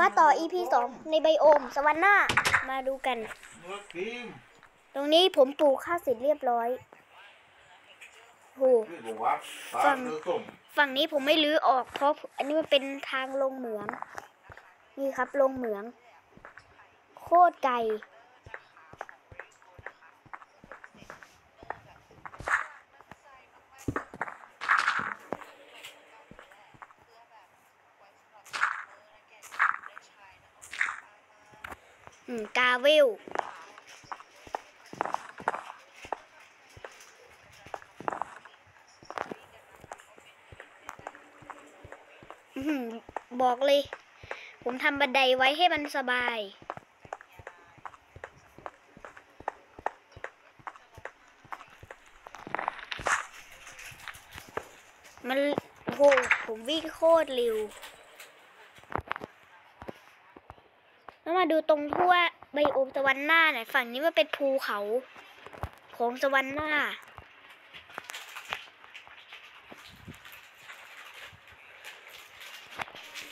มาต่อ EP 2 ในไบโอม สวรรค์หน้า มาดูกันเมื่อกี้ตรงนี้ผมปลูกข้าวเสร็จเรียบร้อยโหนี่บอกว่าตาฟังเธอส้มฝั่งนี้ผมไม่รื้อออกเพราะอันนี้มันเป็นทางลงเหมือง นี่ครับลงเหมือง โคตรไกล กาเวลบอกเลย ผมทำบันไดไว้ให้มันสบาย มันโหผมวิ่งโคตรเร็ว แล้วมาดูตรงทั่วใบโอมสวรรค์หน้าหน่อยฝั่งนี้มันเป็นภูเขาของสวรรค์หน้า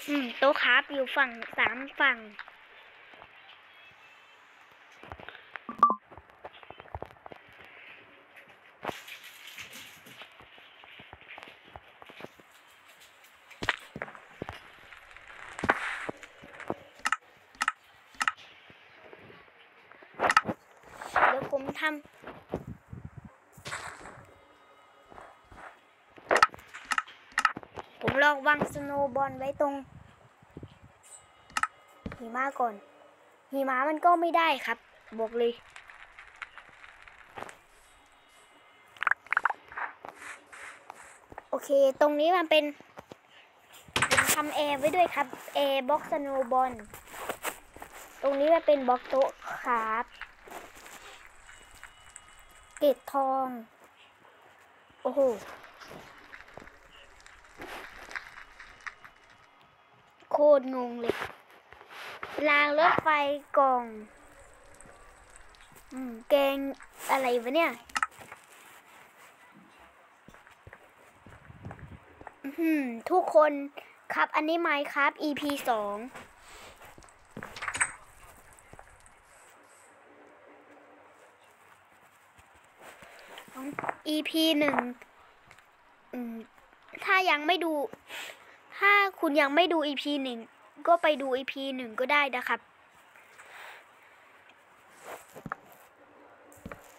อืมโต๊ะคราฟอยู่ฝั่งสามฝั่ง ผมทำผมลองวางสโนว์บอลไว้ตรงหิมะก่อนหิมะมันก็ไม่ได้ครับ บอกเลยโอเค ตรงนี้มันเป็นผมทำแอร์ไว้ด้วยครับแอร์บ็อกสโนว์บอลตรงนี้มันเป็นบล็อกโต๊ะครับ เกล็ดทอง โอ้โห โคตรงงเลย รางรถไฟกล่อง อืม แกงอะไรวะเนี่ย อื้อหือทุกคนครับอันนี้ไมค์ครับ EP สอง EP หนึ่งถ้ายังไม่ดู ถ้าคุณยังไม่ดู EP หนึ่งก็ไปดู EP หนึ่งก็ได้นะครับ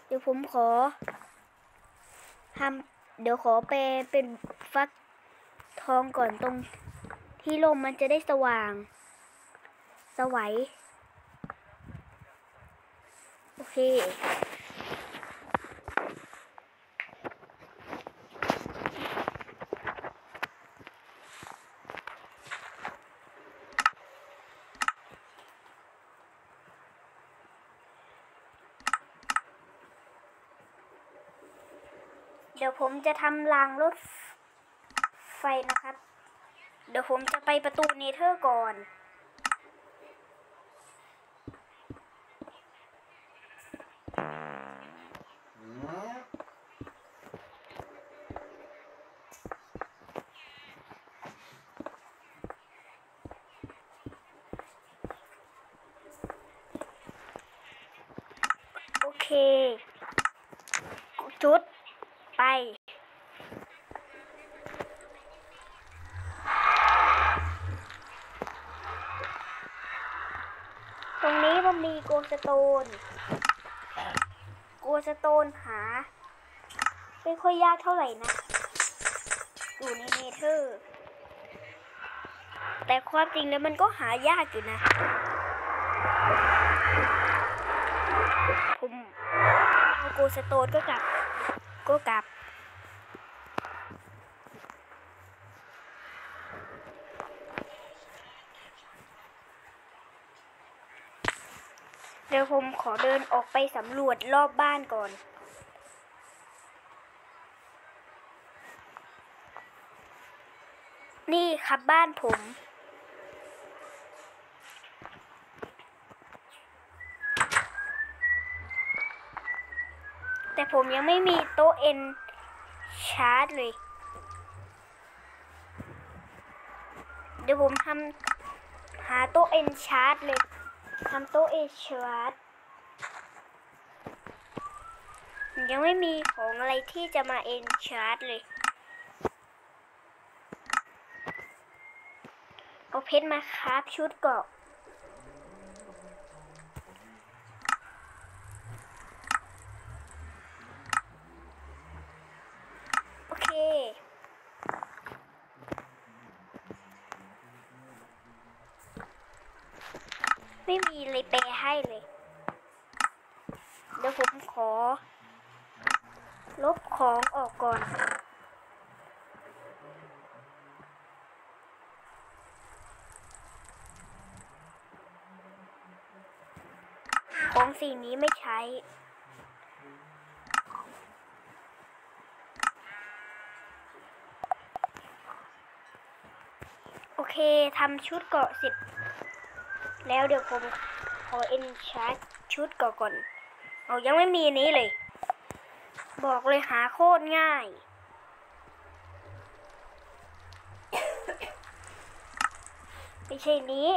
เดี๋ยวผมขอทำเดี๋ยวขอไปเป็นฟักทองก่อนตรงที่ลมมันจะได้สว่าง สวัย โอเค เดี๋ยวผมจะทำรางรถไฟนะครับ เดี๋ยวผมจะไปประตูเนเธอร์ก่อน โอเคจุด ไปตรงนี้มันมีโกสโตน โกสโตนหา ไม่ค่อยยากเท่าไหร่นะ อยู่ในเนเธอร์ แต่ความจริงแล้วมันก็หายากอยู่นะ ผมเอาโกสโตนก็กลับ ก็กลับ เดี๋ยวผม ขอเดินออกไปสำรวจรอบบ้านก่อน นี่ครับบ้านผม แต่ผมยังไม่มีโต๊ะเอ็นชาร์จเลย เดี๋ยวผมทำหาโต๊ะเอ็นชาร์ดเลยทำโต๊ะเอ็นชาร์ด ยังไม่มีของอะไรที่จะมาเอ็นชาร์ดเลย เอาเพชรมาคราฟชุดเกาะโอเคไม่มีเลยแปลให้เลย เดี๋ยวผมขอ ลบของออกก่อน ของสิ่งนี้ไม่ใช้โอเคทำชุดเกาะเสร็จ แล้วเดี๋ยวผมขอเอ็นชาร์จชุดเกาะก่อน เอายังไม่มีนี้เลย บอกเลยหาโคตรง่าย ไม่ใช่นี้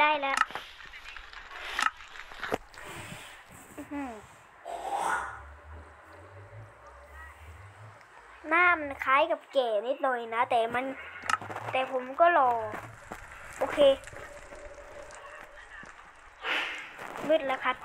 ได้แล้วอือหือหน้ามันคล้ายกับเก๋นิดหน่อยนะ แต่มัน แต่ผมก็รอ โอเคมืดแล้วครับ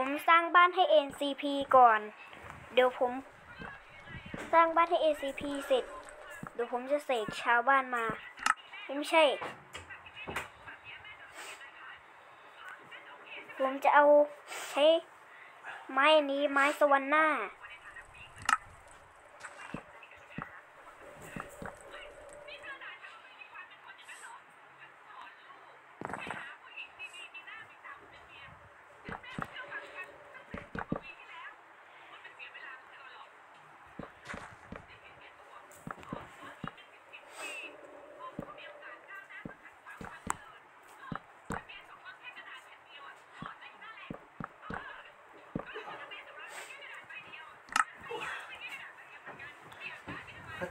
ผมสร้างบ้านให้ NCP ก่อน เดี๋ยวผม สร้างบ้านให้ NCP เสร็จ เดี๋ยวผมจะเสกชาวบ้านมา ไม่ใช่ ผมจะเอาใช้ไม้อันนี้ไม้สวรรค์หน้า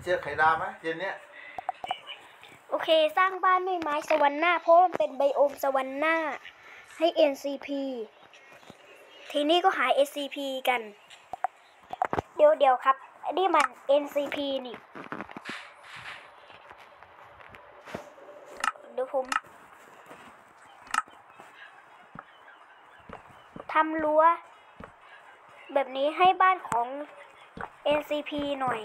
เจอไข่ดาวไหมเย็นเนี้ยโอเค สร้างบ้านด้วยไม้สวรรค์หน้า เพราะมันเป็นไบโอมสวรรค์หน้า ให้ NCP ทีนี้ก็หา SCP กัน เดี๋ยวเดี๋ยวครับอันนี้มัน NCP นี่เดี๋ยวผมทำรั้ว แบบนี้ให้บ้านของ NCP หน่อย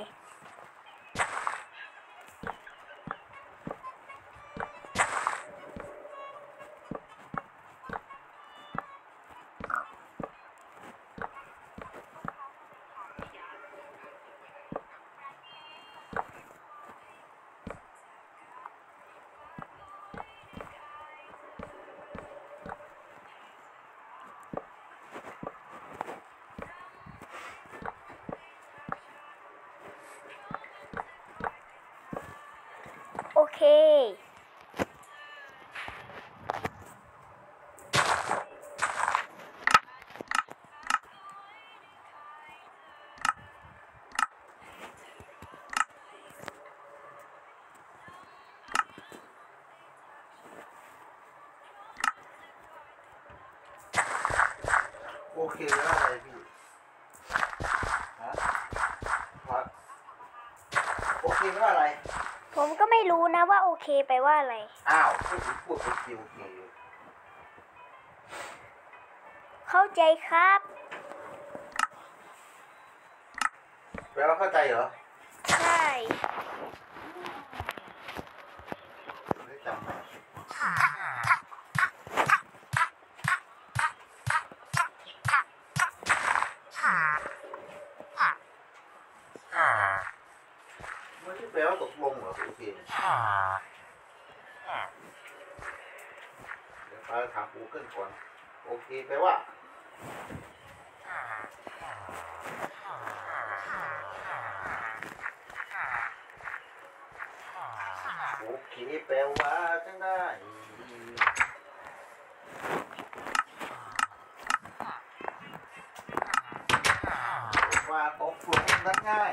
โอเคโอเคแล้วอะไรพี่ฮะพัดโอเคแล้วอะไร ผมก็ไม่รู้นะว่าโอเคไปว่าอะไร อ้าวไม่ถึงพูดเป็นคิวเองเข้าใจครับแปลว่าเข้าใจเหรอใช่ไม่จำ เหรอโอเคเนี่ยเดี๋ยวไปถาม Google ก่อน โอเคแปลว่าโอเคแปลว่าจังได้ว่าตกลงกันง่าย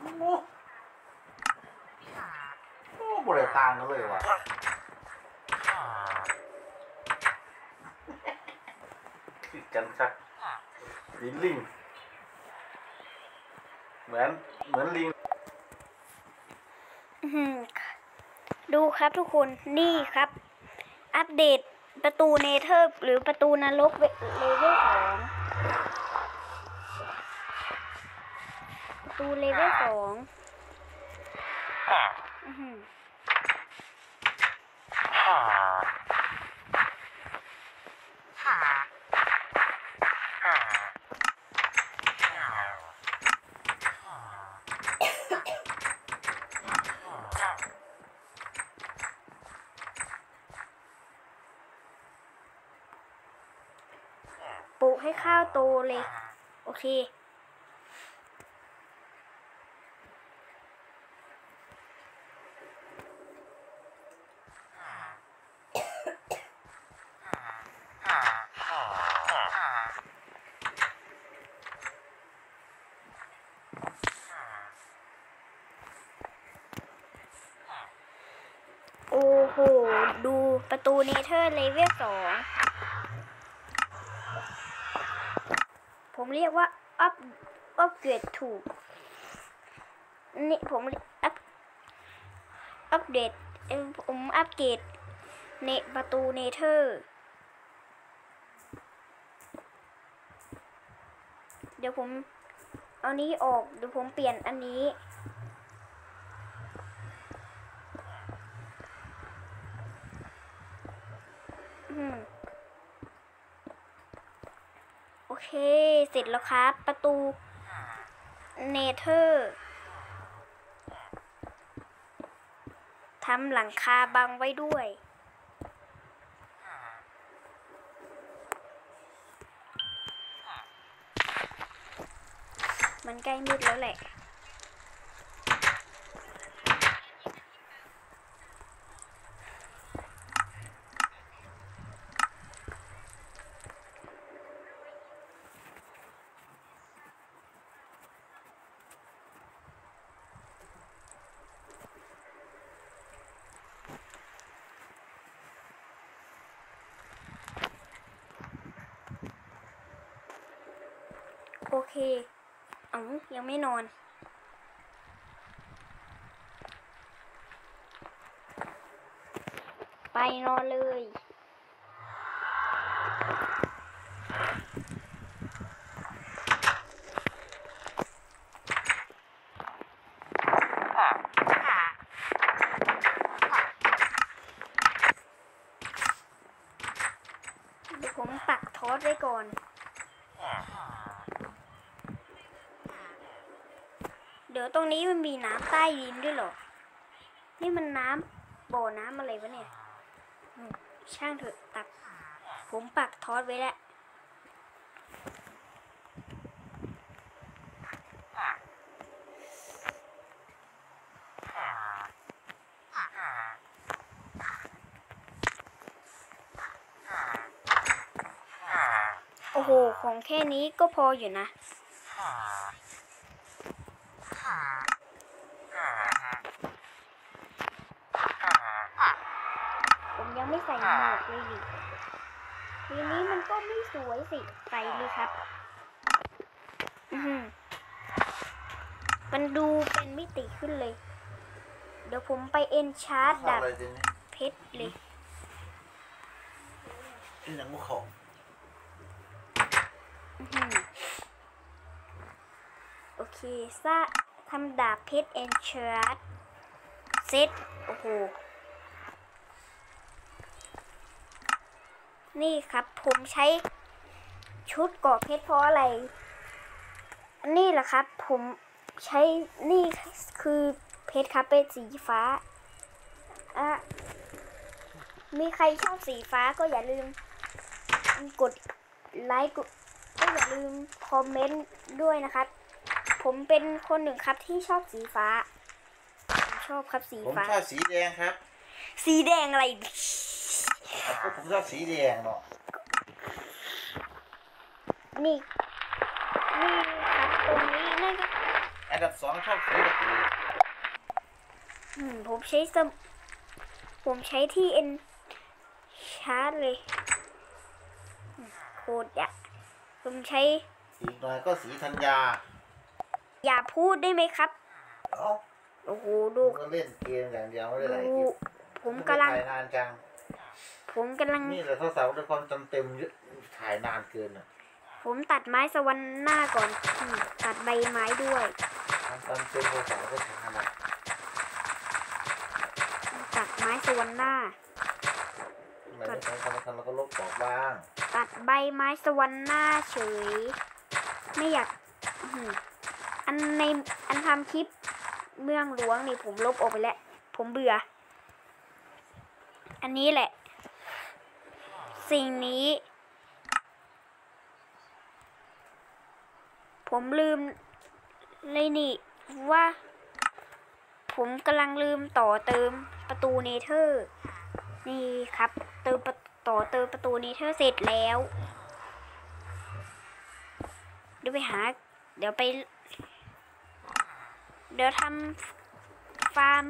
โอ้โหโอ้บริต่างกันเลยว่ะคิดกันครับลิงลิง เหมือนเหมือนลิงอื้อหือดูครับทุกคนนี่ครับ อัปเดตประตูเนเธอร์ หรือประตูนรกเวเลเวลสองประตูเลเวลสองอื้อหือ ปลูกให้ข้าวโตเลย โอเค โอ้โห ดูประตูเนเธอร์เลเวลสอง ผมเรียกว่า อัพ อัพเกรดถูก นี่ผม อัพ อัปเดตผมอัปเกรดเนประตูเนเธอร์ เดี๋ยวผม เอานี้ออก เดี๋ยวผมเปลี่ยนอันนี้ อืม โอเค เส ร็จแล้วครับ ประตูเนเธอร์ทำหลังคาบังไว้ด้วย มันใกล้มืดแล้วแหละ โอเคเอ๋อ ยังไม่นอน ไปนอนเลย เดี๋ยวผมปักทอสไว้ก่อน เดี๋ยวตรง นี้มันมีน้ำใต้ดินด้วยเหรอ นี่มันน้ำบ่อน้ำอะไรวะเนี่ย ช่างเถอะตัก ผมปักทอสไว้แล้วโอ้โห ของแค่นี้ก็พออยู่นะ ผมยังไม่ใส่หมวกเลยดิทีนี้มันก็ไม่ส วยสิใส่เลยครับอือหือวันมันดูเป็นมิติขึ้นเลย เดี๋ยวผมไปเอ็นชาร์ดทำดับอะไรทีนี้เพชรเลยที่หนังมุกของอื้อหือโอเคซะทำดาบเพชรเอ็นชาร์ดเซตโอ้โห นี่ครับผมใช้ ชุดเกราะเพชรเพราะอะไร นี่แหละครับ ผมใช้นี่คือเพชรครับเป็นสีฟ้าอะมีใครชอบสีฟ้าก็อย่าลืม กดไลค์กดก็อย่าลืมคอมเมนต์ด้วยนะครับ ผมเป็นคนหนึ่งครับที่ชอบสีฟ้าผมชอบครับสีผมฟ้า ชอบสีแดงครับ สีแดงอะไรก็ผมชอบสีแดงเนาะ นี่นี่ครับตรงนี้นั่นก็อันดับสองชอบสีตะกีอืมผมใช้สมผมใช้ที่เอ็นชาร์จเลยอืมโคตรอะผมใช้ อีกหน่อยก็สีธัญญา อย่าพูดได้ไหมครับ เอ้าโอ้โหผดูมก็เล่นเกมอย่างเดียวไม่ได้หลายดูคลิปผมกำลัง ถ่ายนานจัง ผมกำลัง นี่แหละสาวๆด้วยความจำเต็มเยอะถ่ายนานเกินอะ ผมตัดไม้สวรรค์หน้าก่อนอืมตัดใบไม้ด้วยความจำเต็มสาวๆก็ช้านะตัดไม้สวรรค์หน้าไหนไม่สำคัญสำคัญเราก็ลบออกบ้าง ตัดใบไม้สวรรค์หน้าเฉย ไม่อยากอื้อหืออันในอันทำคลิปเมืองหลวงนี่ผมลบออกไปแล้ว ผมเบื่อ อันนี้แหละ สิ่งนี้ ผมลืมเลยนี่ว่า ผมกำลังลืมต่อเติมประตูเนเธอร์ นี่ครับ เติมประต่อเติมประตูเนเธอร์เสร็จแล้วเดี๋ยวไปหา เดี๋ยวไป เดี๋ยวทำฟาร์ม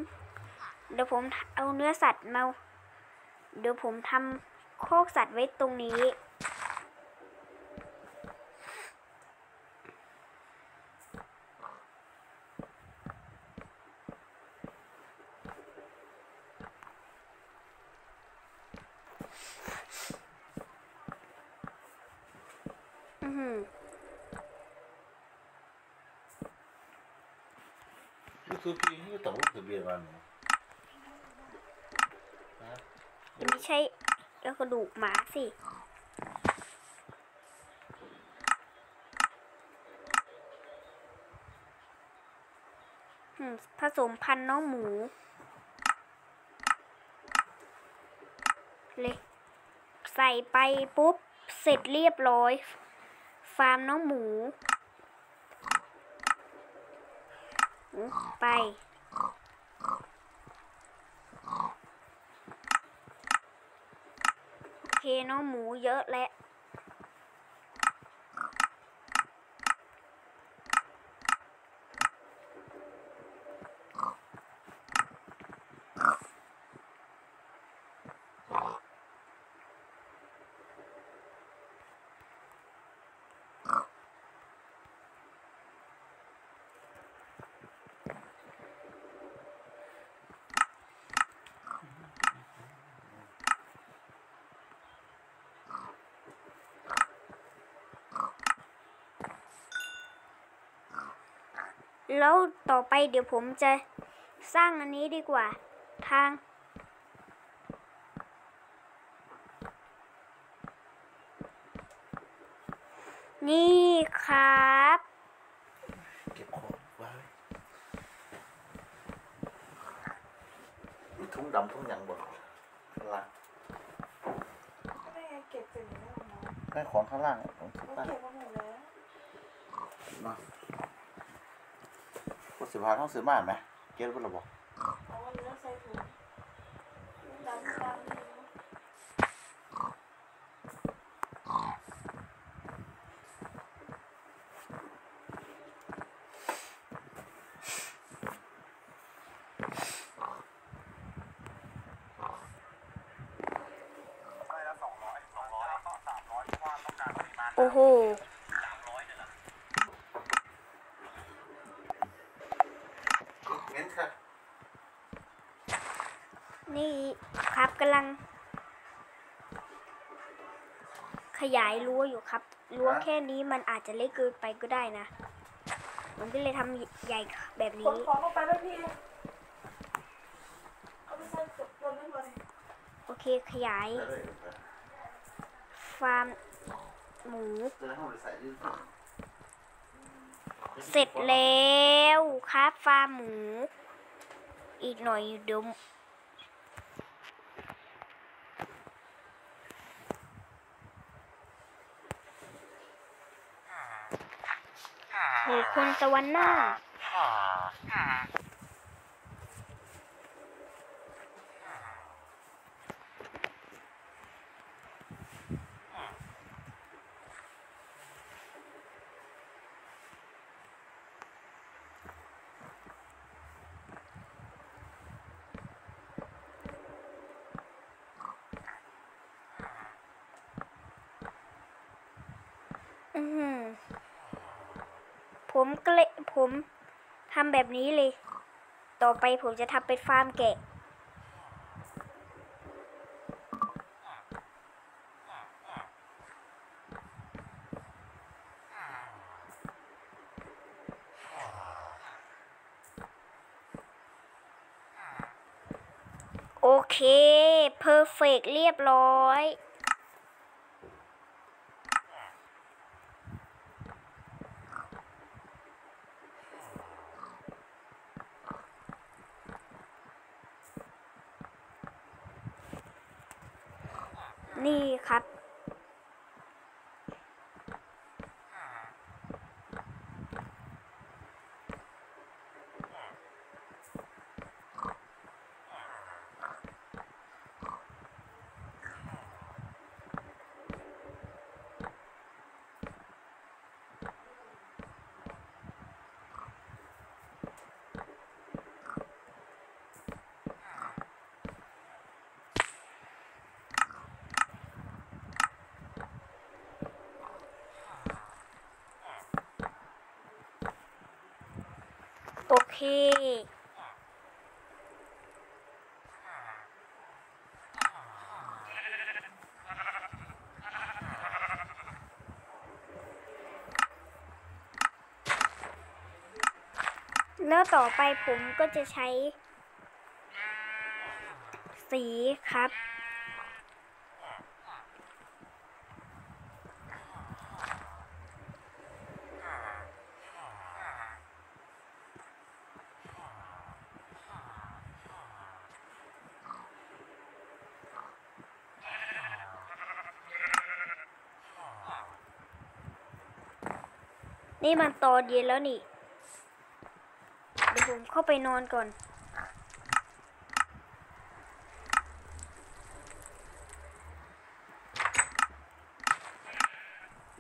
เดี๋ยวผมเอาเนื้อสัตว์มา เดี๋ยวผมทำโคกสัตว์ไว้ตรงนี้ อือหือ ยูทูบพี่นี่ต้องรู้ทะเบียนวันไม่ใช่เอากระดูกหมาสิผสมพันธุ์น้องหมู เลยใส่ไปปุ๊บ เสร็จเรียบร้อย ฟาร์มน้องหมูอืม ไป โอเคน้องหมูเยอะแล้ว แล้วต่อไปเดี๋ยวผมจะสร้างอันนี้ดีกว่า ทาง นี่ครับเก็บของไว้มีถุงดำถุงหยังบ่ข้างล่างไม่ไงเก็บเสร็จแล้วเนาะแค่ของข้างล่างของถุงเขาล่างเก็บมาหมดแล้วมาก็ สิบห้าท้องซื้อมาไหมเก็บไว้หรือบอก งั้นเถอะนี่ครับกำลัง ขยายรั้วอยู่ครับรั้วแค่นี้มันอาจจะเล็กเกินไปก็ได้นะ มันก็เลยทำใหญ่แบบนี้ โอเคขยาย ฟาร์มหมู เสร็จแล้วครับฟาร์มหมู อีกหน่อยเดี๋ยวโหคนสวรรค์หน้า ผมก็เลยผมทำแบบนี้เลย ต่อไปผมจะทำเป็นฟาร์มแกะ โอเค เพอร์เฟกเรียบร้อย นี่ครับ โอ เคแล้วต่อไปผมก็จะใช้ สีครับ นี่มันตอนเย็นแล้วนี่เดี๋ยวผมเข้าไปนอนก่อน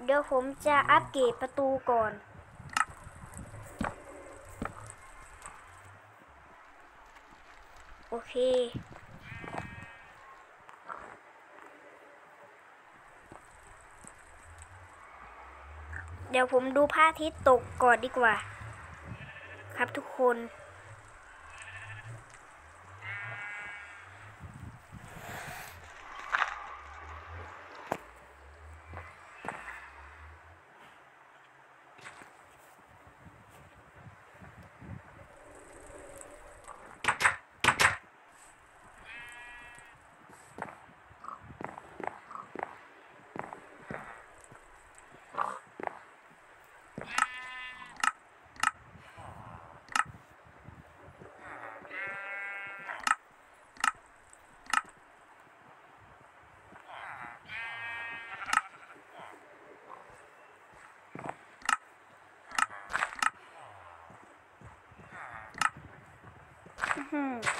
เดี๋ยวผมจะอัปเกรดประตูก่อนโอเค ดี๋ยวผมดูพระอาทิตย์ตกก่อนดีกว่า ครับทุกคน อื้อหือ